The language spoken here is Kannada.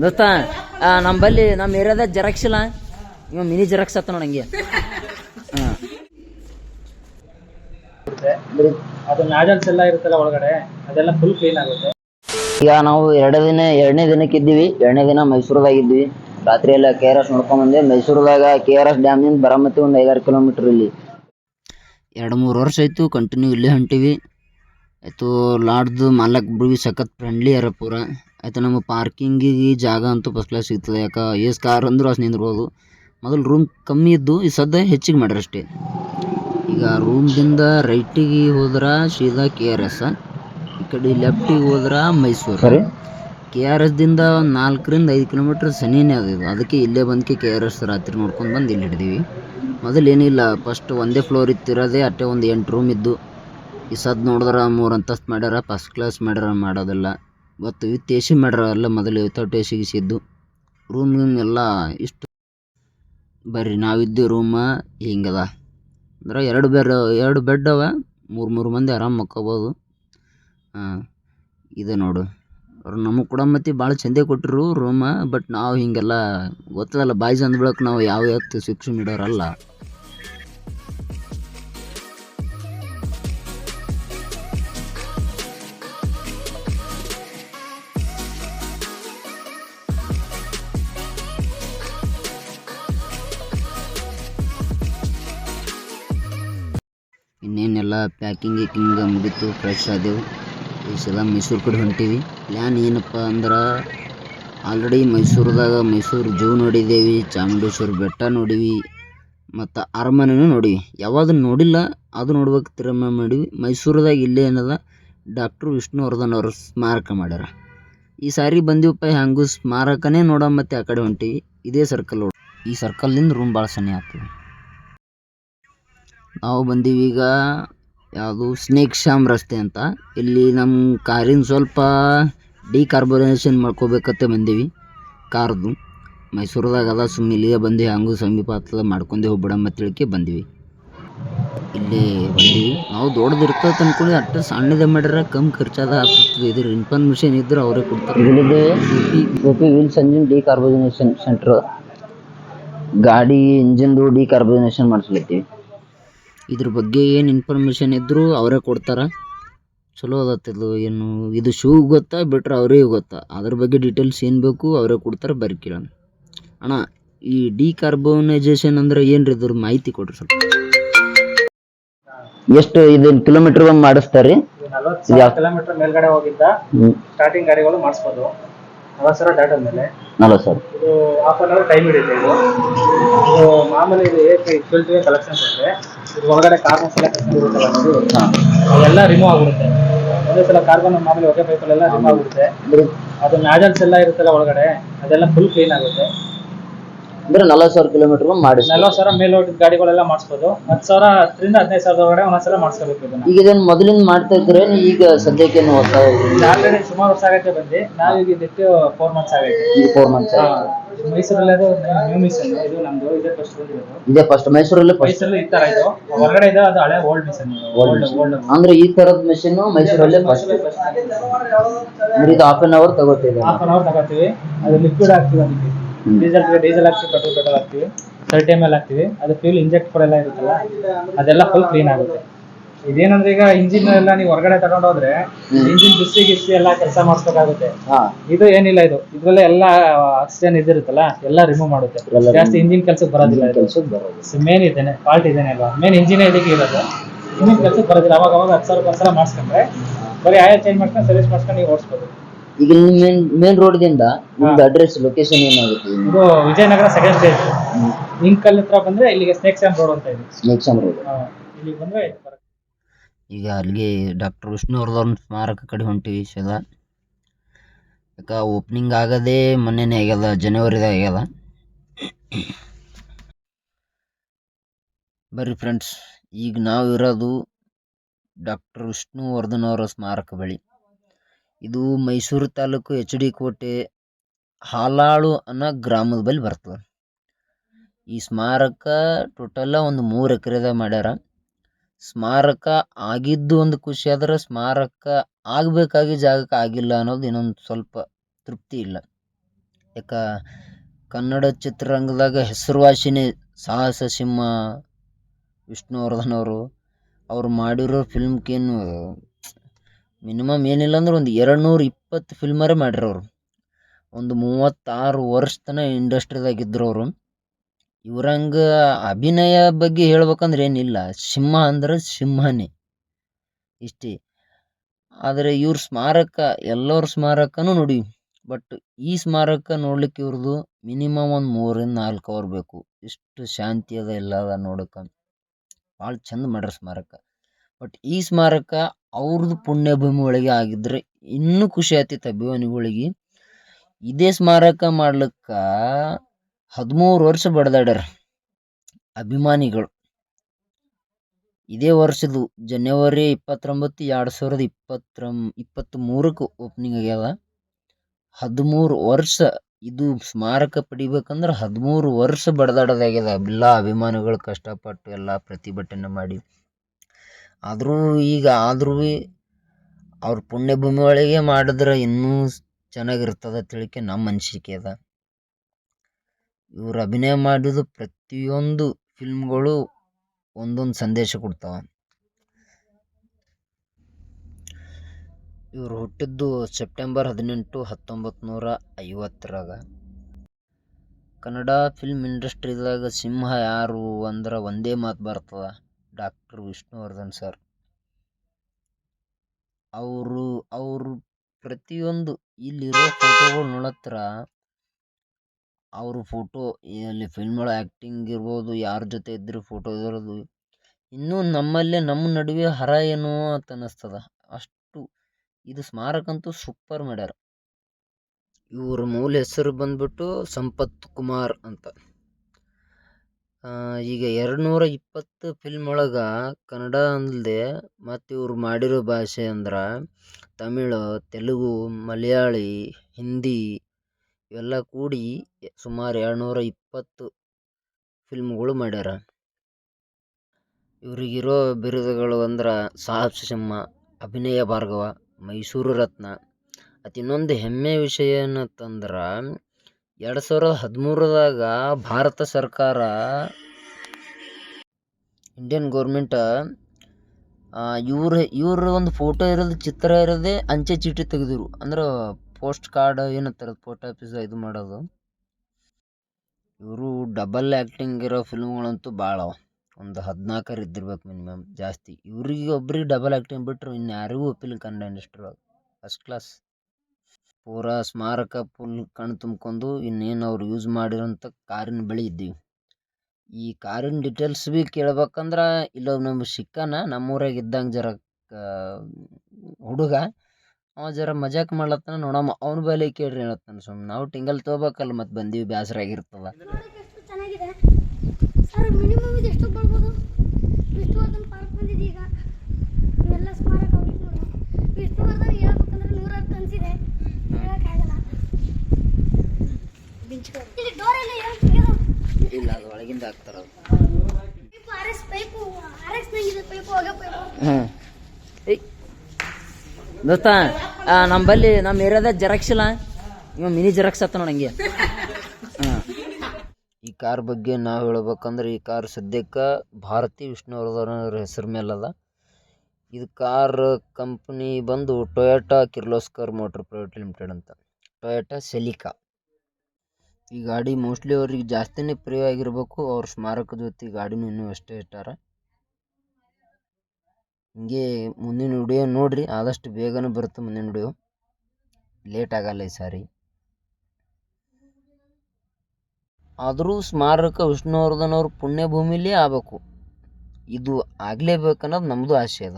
ದೋಸ್ತ ನಮ್ಮಲ್ಲಿ ನಮ್ಮ ಏರಿಯಾದಾಗ ಜೆರಾಕ್ಸ್ ಇಲ್ಲ. ಇವ ಮಿನಿ ಜೆರಾಕ್ಸ್ ಆತ ನೋಡಂಗೆ ಅದು ನಾಜಲ್ಸ್ ಎಲ್ಲ ಇರುತ್ತಲ್ಲ ಒಳಗಡೆ ಅದೆಲ್ಲ ಫುಲ್ ಕ್ಲೀನ್ ಆಗುತ್ತೆ. ಈಗ ನಾವು ಎರಡೇ ದಿನ ಎರಡನೇ ದಿನಕ್ಕೆ ಇದ್ದೀವಿ. ಎರಡನೇ ದಿನ ಮೈಸೂರದಾಗ ಇದ್ವಿ ರಾತ್ರಿ ಎಲ್ಲ ಕೆ ಆರ್ ಎಸ್ ನೋಡ್ಕೊಂಡ್ ಬಂದೆ. ಮೈಸೂರದಾಗ ಕೆ ಆರ್ ಎಸ್ ಡ್ಯಾಮ್ನಿಂದ ಬರಮತ್ತಿ ಒಂದು ಐದಾರು ಕಿಲೋಮೀಟರ್ ಇಲ್ಲಿ. ಎರಡು ಮೂರು ವರ್ಷ ಆಯ್ತು ಕಂಟಿನ್ಯೂ ಇಲ್ಲೇ ಹೊಂಟಿವಿ. ಆಯ್ತು ಲಾಡ್ದು ಮಾಲಕ್ ಬಿ ಸಖತ್ ಫ್ರೆಂಡ್ಲಿ ಅರ ಪೂರ. ಆಯ್ತು ನಮ್ಮ ಪಾರ್ಕಿಂಗಿಗೆ ಜಾಗ ಅಂತೂ ಫಸ್ಟ್ ಕ್ಲಾಸ್ ಸಿಗ್ತದೆ. ಯಾಕೆ ಎಸ್ ಕಾರ್ ಅಂದರೂ ಅಷ್ಟು ನಿಂದಿರ್ಬೋದು. ಮೊದಲು ರೂಮ್ ಕಮ್ಮಿ ಇದ್ದು ಈ ಸದ್ಯ ಹೆಚ್ಚಿಗೆ ಮಾಡ್ಯಾರ ಅಷ್ಟೇ. ಈಗ ರೂಮ್ದಿಂದ ರೈಟಿಗೆ ಹೋದ್ರೆ ಸೀದಾ ಕೆ ಆರ್ ಎಸ್ ಈ ಕಡೆ ಲೆಫ್ಟಿಗೆ ಹೋದ್ರೆ ಮೈಸೂರು. ಕೆ ಆರ್ ಎಸ್ದಿಂದ ಒಂದು ನಾಲ್ಕರಿಂದ ಐದು ಕಿಲೋಮೀಟ್ರ್ ಸನಿನೇ ಅದು ಇದು. ಅದಕ್ಕೆ ಇಲ್ಲೇ ಬಂದಕ್ಕೆ ಕೆ ಆರ್ ಎಸ್ ರಾತ್ರಿ ನೋಡ್ಕೊಂಡು ಬಂದು ಇಲ್ಲಿ ಹಿಡಿದೀವಿ. ಮೊದಲು ಏನಿಲ್ಲ ಫಸ್ಟ್ ಒಂದೇ ಫ್ಲೋರ್ ಇತ್ತಿರೋದೇ ಅಟ್ಟೆ ಒಂದು ಎಂಟು ರೂಮ್ ಇದ್ದು. ಈ ಸದ್ ನೋಡಿದ್ರೆ ಮೂರು ಅಂತಸ್ತು ಮಾಡ್ಯಾರ ಫಸ್ಟ್ ಕ್ಲಾಸ್ ಮಾಡ್ಯಾರ ಮಾಡೋದಿಲ್ಲ. ಇವತ್ತು ವಿತ್ ಎ ಸಿ ಮಾಡ್ಯಾರ ಎಲ್ಲ ಮೊದಲು ವಿತೌಟ್ ಎ ಸಿ ಗೀಸಿದ್ದು ರೂಮ್ ಗೀಮ್ ಎಲ್ಲ ಇಷ್ಟು. ಬರ್ರಿ, ನಾವಿದ್ದು ರೂಮ ಹಿಂಗದ. ಅಂದ್ರೆ ಎರಡು ಬೆಡ್ ಎರಡು ಬೆಡ್ ಅವ. ಮೂರು ಮೂರು ಮಂದಿ ಆರಾಮ್ ಮಕ್ಕೋಬೋದು. ಹಾಂ ಇದೆ ನೋಡು. ಅವ್ರು ನಮಗೆ ಕೂಡ ಮತ್ತೆ ಭಾಳ ಚಂದ ಕೊಟ್ಟರು ರೂಮ ಬಟ್ ನಾವು ಹಿಂಗೆಲ್ಲ ಗೊತ್ತದಲ್ಲ, ಬಾಯ್ಸ್ ಅಂದ್ಬಿಡಕ್ಕೆ ನಾವು ಯಾವ ಯಾವತ್ತು ಶಿಕ್ಷೆ ಇಡೋರಲ್ಲ. ಇನ್ನೇನೆಲ್ಲ ಪ್ಯಾಕಿಂಗ್ ಗೀಕಿಂಗ್ ಮುಗೀತು ಫ್ರೆಶ್ ಆದೆವು. ಈ ಸಲ ಮೈಸೂರು ಕಡೆ ಹೊಂಟೀವಿ. ಪ್ಲ್ಯಾನ್ ಏನಪ್ಪ ಅಂದ್ರೆ ಆಲ್ರೆಡಿ ಮೈಸೂರದಾಗ ಮೈಸೂರು ಜೂ ನೋಡಿದ್ದೇವೆ ಚಾಮುಂಡೇಶ್ವರ ಬೆಟ್ಟ ನೋಡೀವಿ, ಮತ್ತು ಅರಮನೆನೂ ನೋಡೀವಿ. ಯಾವಾಗ ನೋಡಿಲ್ಲ, ಅದು ನೋಡ್ಬೇಕು ತಿರಮ ಮಾಡೀವಿ. ಮೈಸೂರದಾಗ ಇಲ್ಲೇ ಏನದ ಡಾಕ್ಟರ್ ವಿಷ್ಣುವರ್ಧನ್ ಅವರು ಸ್ಮಾರಕ ಮಾಡ್ಯಾರ. ಈ ಸಾರಿ ಬಂದೀವಪ್ಪ ಹ್ಯಾಂಗೂ ಸ್ಮಾರಕನೇ ನೋಡ ಮತ್ತೆ ಆ ಕಡೆ ಹೊಂಟೀವಿ. ಇದೇ ಸರ್ಕಲ್ ಈ ಸರ್ಕಲ್ನಿಂದ ರೂಮ್ ಭಾಳ ಸನಿ ಆಗ್ತದೆ. ನಾವು ಬಂದೀವಿ ಈಗ ಯಾವುದು ಸ್ನೇಕ್ ಶಾಮ್ ರಸ್ತೆ ಅಂತ. ಇಲ್ಲಿ ನಮ್ಮ ಕಾರಿನ ಸ್ವಲ್ಪ ಡಿಕಾರ್ಬೊನೇಷನ್ ಮಾಡ್ಕೋಬೇಕತ್ತೆ ಬಂದೀವಿ ಕಾರ್ದು. ಮೈಸೂರದಾಗ ಅದ ಸುಮ್ಮನೆ ಇಲ್ಲಿಗೆ ಬಂದು ಹಂಗೂ ಸಮೀಪ ಆಗ್ತದ ಮಾಡ್ಕೊಂಡೆ ಹೋಗ್ಬಿಡ ತಿಳ್ಕೆ ಬಂದೀವಿ. ಇಲ್ಲಿ ಬಂದೀವಿ. ನಾವು ದೊಡ್ಡದಿರ್ತದೆ ಅನ್ಕೊಂಡು ಅಟ್ಟ ಸಣ್ಣದ ಮಾಡ್ಯಾರ ಕಮ್ಮಿ ಖರ್ಚಾದ ಆಗ್ತದೆ. ಇದ್ರ ಇನ್ಫಾರ್ಮೇಷನ್ ಇದ್ರೆ ಅವರೇ ಕೊಡ್ತಾರೆ. Gopi wheels decarbonation centre. ಗಾಡಿ ಇಂಜಿನ್ದು ಡಿಕಾರ್ಬೊನೇಷನ್ ಮಾಡಿಸ್ಲತ್ತೀವಿ. ಇದ್ರ ಬಗ್ಗೆ ಏನು ಇನ್ಫಾರ್ಮೇಷನ್ ಇದ್ದರೂ ಅವರೇ ಕೊಡ್ತಾರೆ. ಚಲೋ ಅದತ್ತಿದು ಏನು ಇದು ಶೂ ಗೊತ್ತಾ ಬಿಟ್ರೆ ಅವರಿಗೆ ಗೊತ್ತಾ. ಅದ್ರ ಬಗ್ಗೆ ಡೀಟೇಲ್ಸ್ ಏನು ಬೇಕು ಅವರೇ ಕೊಡ್ತಾರೆ ಬರೀ ಕೇಳೋಣ. ಅಣ್ಣ ಈ ಡಿಕಾರ್ಬೊನೈಜೇಷನ್ ಅಂದ್ರೆ ಏನು ರೀ ಇದ್ರ ಮಾಹಿತಿ ಕೊಡ್ರಿ ಸ್ವಲ್ಪ. ಎಷ್ಟು ಇದನ್ನ ಕಿಲೋಮೀಟರ್ ಒಂದು ಮಾಡಿಸ್ತಾರೆ ರೀ ಕಿಲೋಮೀಟರ್ ಮೇಲ್ಗಡೆ ಹೋಗಿದ್ದ. ಸ್ಟಾರ್ಟಿಂಗ್ ಗಾಡಿಗಳು ಮಾಡಿಸ್ಬೋದು. ನಲವತ್ತು ಸಾವಿರ ಡಾಟಾ ಮೇಲೆ. ನಲ್ವತ್ತು ಸಾವಿರ ಇದು ಹಾಫ್ ಅನ್ ಅವರ್ ಟೈಮ್ ಹಿಡಿಯುತ್ತೆ ಇದು. ಇದು ಮಾಮೂಲಿ ಇದು ಇಕ್ವಲ್ಟಿಗೆ ಕಲೆಕ್ಷನ್ ಅಂದ್ರೆ ಇದು ಒಳಗಡೆ ಕಾರ್ಬನ್ ಎಲ್ಲ ಕಲೆಕ್ಷನ್ ಇರುತ್ತಲ್ಲ ಅದು ಅವೆಲ್ಲ ರಿಮೂವ್ ಆಗ್ಬಿಡುತ್ತೆ. ಒಂದೇ ಸಲ ಕಾರ್ಬನ್ ಮಾಮೂಲಿ ಹೊಗೆ ಪೈಪಲ್ಲೆಲ್ಲ ರಿಮೂವ್ ಆಗುತ್ತೆ ಅದು ನ್ಯಾಜಲ್ಸ್ ಎಲ್ಲ ಇರುತ್ತಲ್ಲ ಒಳಗಡೆ ಅದೆಲ್ಲ ಫುಲ್ ಕ್ಲೀನ್ ಆಗುತ್ತೆ. ಅಂದ್ರೆ ನಲ್ವತ್ತು ಸಾವಿರ ಕಿಲೋಮೀಟರ್ ಮಾಡಿ ನಲ್ವತ್ತು ಸಾವಿರ ಮೇಲೆ ಗಾಡಿಗಳೆಲ್ಲ ಮಾಡಿಸ್ಬೋದು. ಹತ್ತು ಸಾವಿರ ಹತ್ತರಿಂದ ಹದಿನೈದು ಸಾವಿರದ ಒಳಗಡೆ ಒಂದೊಂದ್ಸಲ ಮಾಡಿಸ್ಕೋಬೇಕು ಇದನ್ನ. ಈಗ ಇದನ್ನ ಮೊದಲಿಂದ ಮಾಡ್ತಾ ಇದ್ರೆ ಈಗ ಸದ್ಯಕ್ಕೆ ಏನು ಹೊಸ ಆಲ್ರೆಡಿ ಸುಮಾರು ವರ್ಷ ಆಗೈತೆ ಬಂದು. ನಾವೀಗ ಇದಕ್ಕೆ ಫೋರ್ ಮಂತ್ಸ್ ಆಗೈತೆ. ಈಗ ಫೋರ್ ಮಂತ್ಸ್ ಮೈಸೂರಲ್ಲಿ ಅದು ನ್ಯೂ ಮಿಷನ್ ಇದು ನಮ್ದು ಇದೇ ಫಸ್ಟ್ ಬಂದಿರೋದು ಇದೇ. ಫಸ್ಟ್ ಮೈಸೂರಲ್ಲಿ ಫಸ್ಟ್ ಮೈಸೂರಲ್ಲಿ ಈ ತರ ಇದು. ಹೊರಗಡೆ ಇದೆ ಅದು ಹಳೆ ಓಲ್ಡ್ ಮಿಷನ್ ಓಲ್ಡ್ ಓಲ್ಡ್ ಅಂದ್ರೆ ಈ ತರದ ಮೆಷಿನ್ ಮೈಸೂರಲ್ಲೇ ಫಸ್ಟ್ ಅಂದ್ರೆ ಇದು ಹಾಫ್ ಅನ್ ಅವರ್ ತಗೋತಿದೆ ಹಾಫ್ ಅನ್ ಅವರ್ ತಗೋತೀವಿ. ಅದು ಲಿಕ್ವಿಡ್ ಹಾಕ್ತೀವಿ ಅದಕ್ಕೆ. ಡೀಸೆಲ್ ಡೀಸೆಲ್ ಹಾಕ್ತಿವಿ ಪೆಟ್ರೋಲ್ ಪೆಟ್ರೋಲ್ ಹಾಕ್ತಿವಿ. ತರ್ಟಿ ಎಂ ಎಲ್ ಹಾಕ್ತೀವಿ. ಅದು ಫ್ಯೂಲ್ ಇಂಜೆಕ್ಟ್ ಕೊಡೆಲ್ಲ ಇರುತ್ತಲ್ಲ ಅದೆಲ್ಲ ಫುಲ್ ಕ್ಲೀನ್ ಆಗುತ್ತೆ. ಇದೇನಂದ್ರೆ ಈಗ ಇಂಜಿನ್ ಎಲ್ಲ ನೀವು ಹೊರಗಡೆ ತಗೊಂಡೋದ್ರೆ ಇಂಜಿನ್ ಬಿಸಿ ಗಿಸಿ ಎಲ್ಲ ಕೆಲಸ ಮಾಡಿಸ್ಬೇಕಾಗುತ್ತೆ. ಇದು ಏನಿಲ್ಲ ಇದು. ಇದ್ರಲ್ಲೇ ಎಲ್ಲ ಆಕ್ಸಿಜನ್ ಇದಿರುತ್ತಲ್ಲ ಎಲ್ಲ ರಿಮೂವ್ ಮಾಡುತ್ತೆ. ಜಾಸ್ತಿ ಇಂಜಿನ್ ಕೆಲಸಕ್ಕೆ ಬರೋದಿಲ್ಲ ಇದು. ಕೆಲ್ಸಕ್ಕೆ ಬರೋದು ಮೇನ್ ಇದೇನೆ ಫಾಲ್ಟ್ ಇದೇನೆ ಅಲ್ವಾ? ಮೇನ್ ಇಂಜಿನ್ ಇದಕ್ಕೆ ಇರೋದು. ಇಂಜಿನ್ ಕೆಲಸಕ್ಕೆ ಬರೋದಿಲ್ಲ. ಅವಾಗ ಅವಾಗ ಹತ್ತು ಸಾವಿರ ಒಂದ್ಸಲ ಮಾಡಿಸ್ಕೊಂಡ್ರೆ ಬರೀ ಆಯಲ್ ಚೇಂಜ್ ಮಾಡ್ಕೊಂಡು ಸರ್ವಿಸ್ ಮಾಡ್ಕೊಂಡು ನೀವು ಓಡಿಸ್ಬೋದು. ಈಗ ಮೇನ್ ಮೇನ್ ರೋಡ್ದಿಂದ ನಿಮ್ದು ಅಡ್ರೆಸ್ ಲೊಕೇಶನ್ ಏನಾಗುತ್ತೆ ಇದು? ವಿಜಯನಗರ ಸೆಕೆಂಡ್ ಸ್ಟೇಜ್ ಇಂಕಲ್ ಹತ್ರ ಬಂದ್ರೆ ಇಲ್ಲಿಗೆ ಸ್ನೇಕ್ ಸ್ಯಾಮ್ ರೋಡ್ ಅಂತ ಇದೆ. ಸ್ನೇಕ್ ಸ್ಯಾಮ್ ರೋಡ್ ಇಲ್ಲಿ ಇಲ್ಲಿಗೆ ಬಂದ್ರೆ ಬರುತ್ತೆ. ಈಗ ಅಲ್ಲಿಗೆ ಡಾಕ್ಟರ್ ವಿಷ್ಣುವರ್ಧನ್ ಸ್ಮಾರಕ ಕಡೆ ಹೊಂಟಿವಿ ಸದಾ ಯಾಕ ಓಪನಿಂಗ್ ಆಗದೆ ಮೊನ್ನೆನೇ ಆಗ್ಯದ ಜನವರಿದಾಗ ಆಗ್ಯದ. ಬರ್ರಿ ಫ್ರೆಂಡ್ಸ್ ಈಗ ನಾವು ಇರೋದು ಡಾಕ್ಟರ್ ವಿಷ್ಣುವರ್ಧನ್ ಅವರ ಸ್ಮಾರಕ ಬಳಿ. ಇದು ಮೈಸೂರು ತಾಲೂಕು ಎಚ್ ಡಿ ಕೋಟೆ ಹಾಲಾಳು ಅನ್ನೋ ಗ್ರಾಮದ ಬಳಿ ಬರ್ತದೆ. ಈ ಸ್ಮಾರಕ ಟೋಟಲ್ಲ ಒಂದು ಮೂರು ಎಕರೆದಾಗ ಮಾಡ್ಯಾರ. ಸ್ಮಾರಕ ಆಗಿದ್ದು ಒಂದು ಖುಷಿ ಆದ್ರೆ ಸ್ಮಾರಕ ಆಗಬೇಕಾಗಿ ಜಾಗಕ್ಕೆ ಆಗಿಲ್ಲ ಅನ್ನೋದು ಇನ್ನೊಂದು ಸ್ವಲ್ಪ ತೃಪ್ತಿ ಇಲ್ಲ. ಯಾಕ ಕನ್ನಡ ಚಿತ್ರರಂಗದಾಗ ಹೆಸರುವಾಸಿನೇ ಸಾಹಸ ಸಿಂಹ ವಿಷ್ಣುವರ್ಧನ್ ಅವರು, ಅವ್ರು ಮಾಡಿರೋ ಫಿಲ್ಮ್ಗೇನು ಮಿನಿಮಮ್ ಏನಿಲ್ಲ ಅಂದ್ರೆ ಒಂದು ಎರಡು ನೂರ ಇಪ್ಪತ್ತು ಫಿಲ್ಮರೇ ಮಾಡ್ಯಾರ ಅವರು. ಒಂದು ಮೂವತ್ತಾರು ವರ್ಷ ತನಕ ಇಂಡಸ್ಟ್ರಿದಾಗಿದ್ರು ಅವರು. ಇವ್ರಂಗ ಅಭಿನಯ ಬಗ್ಗೆ ಹೇಳ್ಬೇಕಂದ್ರೆ ಏನಿಲ್ಲ. ಸಿಂಹ ಅಂದ್ರೆ ಸಿಂಹನೇ. ಇಷ್ಟೇ. ಆದರೆ ಇವ್ರ ಸ್ಮಾರಕ, ಎಲ್ಲರ ಸ್ಮಾರಕನೂ ನೋಡಿ. ಬಟ್ ಈ ಸ್ಮಾರಕ ನೋಡ್ಲಿಕ್ಕೆ ಇವ್ರದ್ದು ಮಿನಿಮಮ್ ಒಂದು ಮೂರಿಂದ ನಾಲ್ಕು ಅವರ್ ಬೇಕು. ಇಷ್ಟು ಶಾಂತಿ ಅದ, ಎಲ್ಲ ಅದ ನೋಡೋಕೆ. ಭಾಳ ಚಂದ ಮಾಡ್ಯಾರ ಸ್ಮಾರಕ. ಬಟ್ ಈ ಸ್ಮಾರಕ ಅವ್ರದ್ದು ಪುಣ್ಯಭೂಮಿ ಒಳಗೆ ಆಗಿದ್ರೆ ಇನ್ನೂ ಖುಷಿ ಆಗ್ತಿತ್ತು ಅಭಿಮಾನಿಗಳಿಗೆ. ಇದೇ ಸ್ಮಾರಕ ಮಾಡ್ಲಿಕ್ಕೆ ಹದಿಮೂರು ವರ್ಷ ಬಡ್ದಾಡ್ಯಾರ ಅಭಿಮಾನಿಗಳು. ಇದೇ ವರ್ಷದ್ದು ಜನವರಿ ಇಪ್ಪತ್ತೊಂಬತ್ತು, ಎರಡು ಸಾವಿರದ ಇಪ್ಪತ್ತರ ಇಪ್ಪತ್ತ್ ಮೂರಕ್ಕೆ ಓಪನಿಂಗ್ ಆಗ್ಯದ. ಹದಿಮೂರು ವರ್ಷ ಇದು ಸ್ಮಾರಕ ಪಡಿಬೇಕಂದ್ರೆ ಹದಿಮೂರು ವರ್ಷ ಬಡ್ದಾಡೋದಾಗ್ಯದ. ಎಲ್ಲ ಅಭಿಮಾನಿಗಳು ಕಷ್ಟಪಟ್ಟು ಎಲ್ಲ ಪ್ರತಿಭಟನೆ ಮಾಡಿ. ಆದರೂ ಈಗ ಆದ್ರೂ ಅವ್ರ ಪುಣ್ಯಭೂಮಿ ಒಳಗೆ ಮಾಡಿದ್ರೆ ಇನ್ನೂ ಚೆನ್ನಾಗಿರ್ತದೆ ತಿಳಿಕೆ ನಮ್ಮ ಅನಿಸಿಕೆ ಅದ. ಇವ್ರು ಅಭಿನಯ ಮಾಡಿದ ಪ್ರತಿಯೊಂದು ಫಿಲ್ಮ್ಗಳು ಒಂದೊಂದು ಸಂದೇಶ ಕೊಡ್ತಾವೆ. ಇವರು ಹುಟ್ಟಿದ್ದು ಸೆಪ್ಟೆಂಬರ್ ಹದಿನೆಂಟು ಹತ್ತೊಂಬತ್ತು ನೂರ ಐವತ್ತರಾಗ. ಕನ್ನಡ ಫಿಲ್ಮ್ ಇಂಡಸ್ಟ್ರಿದಾಗ ಸಿಂಹ ಯಾರು ಅಂದ್ರೆ ಒಂದೇ ಮಾತು ಬರ್ತದ. Doctor Vishnuvardhan sir. ಅವರು ಅವರು ಪ್ರತಿಯೊಂದು ಇಲ್ಲಿರೋ ಫೋಟೋಗಳು ನೋಡತ್ರ ಅವ್ರ ಫೋಟೋ ಇಲ್ಲಿ ಫಿಲ್ಮ್ ಒಳಗೆ ಆ್ಯಕ್ಟಿಂಗ್ ಇರ್ಬೋದು, ಯಾರ ಜೊತೆ ಇದ್ರೆ ಫೋಟೋ ಇರೋದು, ಇನ್ನೂ ನಮ್ಮಲ್ಲೇ ನಮ್ಮ ನಡುವೆ ಹರ ಏನೋ ಅಂತ ಅನ್ನಿಸ್ತದ. ಅಷ್ಟು ಇದು ಸ್ಮಾರಕ ಅಂತೂ ಸೂಪರ್ ಮಾಡ್ಯಾರ. ಇವ್ರ ಮೂಲ ಹೆಸರು ಬಂದ್ಬಿಟ್ಟು ಸಂಪತ್ ಕುಮಾರ್ ಅಂತ. ಈಗ ಎರಡು ನೂರ ಇಪ್ಪತ್ತು ಫಿಲ್ಮ್ ಒಳಗೆ ಕನ್ನಡ ಅಲ್ಲದೆ ಮತ್ತು ಇವ್ರು ಮಾಡಿರೋ ಭಾಷೆ ಅಂದ್ರೆ ತಮಿಳು, ತೆಲುಗು, ಮಲಯಾಳಿ, ಹಿಂದಿ ಇವೆಲ್ಲ ಕೂಡಿ ಸುಮಾರು ಎರಡು ನೂರ ಇಪ್ಪತ್ತು ಫಿಲ್ಮ್ಗಳು ಮಾಡ್ಯಾರ. ಇವರಿಗಿರೋ ಬಿರುದುಗಳು ಅಂದ್ರೆ ಸಾಹಸ ಸಿಂಹ ಅಭಿನಯ ಭಾರ್ಗವ, ಮೈಸೂರು ರತ್ನ. ಮತ್ತು ಇನ್ನೊಂದು ಹೆಮ್ಮೆ ವಿಷಯ ಏನಂತಂದ್ರೆ ಎರಡು ಸಾವಿರದ ಹದಿಮೂರದಾಗ ಭಾರತ ಸರ್ಕಾರ ಇಂಡಿಯನ್ ಗೌರ್ಮೆಂಟ ಇವ್ರ ಇವ್ರ ಒಂದು ಫೋಟೋ ಇರೋದು ಚಿತ್ರ ಇರೋದೇ ಅಂಚೆ ಚೀಟಿ ತೆಗೆದಿರು. ಅಂದ್ರೆ ಪೋಸ್ಟ್ ಕಾರ್ಡ್ ಏನಂತಾರೆ ಪೋಸ್ಟ್ ಆಫೀಸ್ ಇದು ಮಾಡೋದು. ಇವರು ಡಬಲ್ ಆ್ಯಕ್ಟಿಂಗ್ ಇರೋ ಫಿಲ್ಮ್ಗಳಂತೂ ಭಾಳ ಅವ. ಒಂದು ಹದಿನಾಲ್ಕರ ಇದ್ದಿರ್ಬೇಕು ಮಿನಿಮಮ್ ಜಾಸ್ತಿ. ಇವ್ರಿಗೆ ಒಬ್ರಿಗೆ ಡಬಲ್ ಆ್ಯಕ್ಟಿಂಗ್ ಬಿಟ್ಟರು ಇನ್ಯಾರಿಗೂ ಒಪ್ಪಿಲ್ಲ ಕನ್ನಡ ಇಂಡಸ್ಟ್ರಿ ಒಳಗೆ. ಫಸ್ಟ್ ಕ್ಲಾಸ್ ಪೂರಾ ಸ್ಮಾರಕ ಫುಲ್ ಕಣ್ಣು ತುಂಬ್ಕೊಂಡು ಇನ್ನೇನು ಅವ್ರು ಯೂಸ್ ಮಾಡಿರೋಂಥ ಕಾರಿನ ಬಳಿ ಇದ್ದೀವಿ. ಈ ಕಾರಿನ ಡೀಟೇಲ್ಸ್ ಭೀ ಕೇಳ್ಬೇಕಂದ್ರೆ ಇಲ್ಲೊಬ್ಬ ನಮ್ಗೆ ಸಿಕ್ಕಾನ ನಮ್ಮೂರಾಗ ಇದ್ದಂಗೆ ಜರ ಹುಡುಗ, ಅವ ಜರ ಮಜಾಕ್ ಮಾಡ್ಲತ್ತಾನ ನೋಡಮ್ಮ. ಅವ್ನ ಬಳಿ ಕೇಳ್ರಿ ಹೇಳತ್ತಾನ ಸುಮ್ಮನೆ ನಾವು ಟಿಂಗಲ್ ತೊಗೋಬೇಕಲ್ಲ ಮತ್ತು ಬಂದೀವಿ ಬೇಸರ ಆಗಿರ್ತದ ಇವೆಲ್ಲ ಸ್ಮಾರಕ ಇಲ್ಲಿ, ಅದು ಒಳಗಿಂದ ಹಾಕ್ತಾರ ದೋಸ್ತ ನಮ್ಮಲ್ಲಿ ನಮ್ಮ ಏರಿಯಾದ ಜೆರಾಕ್ಸ್ ಇಲ್ಲ. ಇವ ಮಿನಿ ಜೆರಾಕ್ಸ್ ಆತ ನೋಡಂಗೆ ಹಾಂ ಈ ಕಾರ್ ಬಗ್ಗೆ ನಾವು ಹೇಳ್ಬೇಕಂದ್ರೆ, ಈ ಕಾರ್ ಸದ್ಯಕ್ಕೆ ಭಾರತಿ ವಿಷ್ಣುವರ್ಧನ್ ಅವ್ರ ಹೆಸರು ಮೇಲದ ಇದು ಕಾರ್ ಕಂಪ್ನಿ ಬಂದು Toyota Kirloskar motor private limited ಅಂತ. Toyota Celica. ಈ ಗಾಡಿ ಮೋಸ್ಟ್ಲಿ ಅವ್ರಿಗೆ ಜಾಸ್ತಿನೇ ಪ್ರಿಯ ಆಗಿರ್ಬೇಕು, ಅವ್ರ ಸ್ಮಾರಕ ಜೊತೆ ಗಾಡಿನೂ ಇನ್ನೂ ಅಷ್ಟೇ ಇಟ್ಟಾರ. ಹಿಂಗೆ ಮುಂದಿನ ವಿಡಿಯೋ ನೋಡ್ರಿ, ಆದಷ್ಟು ಬೇಗನೆ ಬರುತ್ತೆ ಮುಂದಿನ ವಿಡಿಯೋ. ಲೇಟ್ ಆಗಲ್ಲ ಈ ಸಾರಿ. ಆದರೂ ಸ್ಮಾರಕ ವಿಷ್ಣುವರ್ಧನ್ ಅವ್ರ ಪುಣ್ಯಭೂಮಿಲೇ ಆಗಬೇಕು. ಇದು ಆಗಲೇಬೇಕನ್ನೋದು ನಮ್ಮದು ಆಸೆ ಅದ.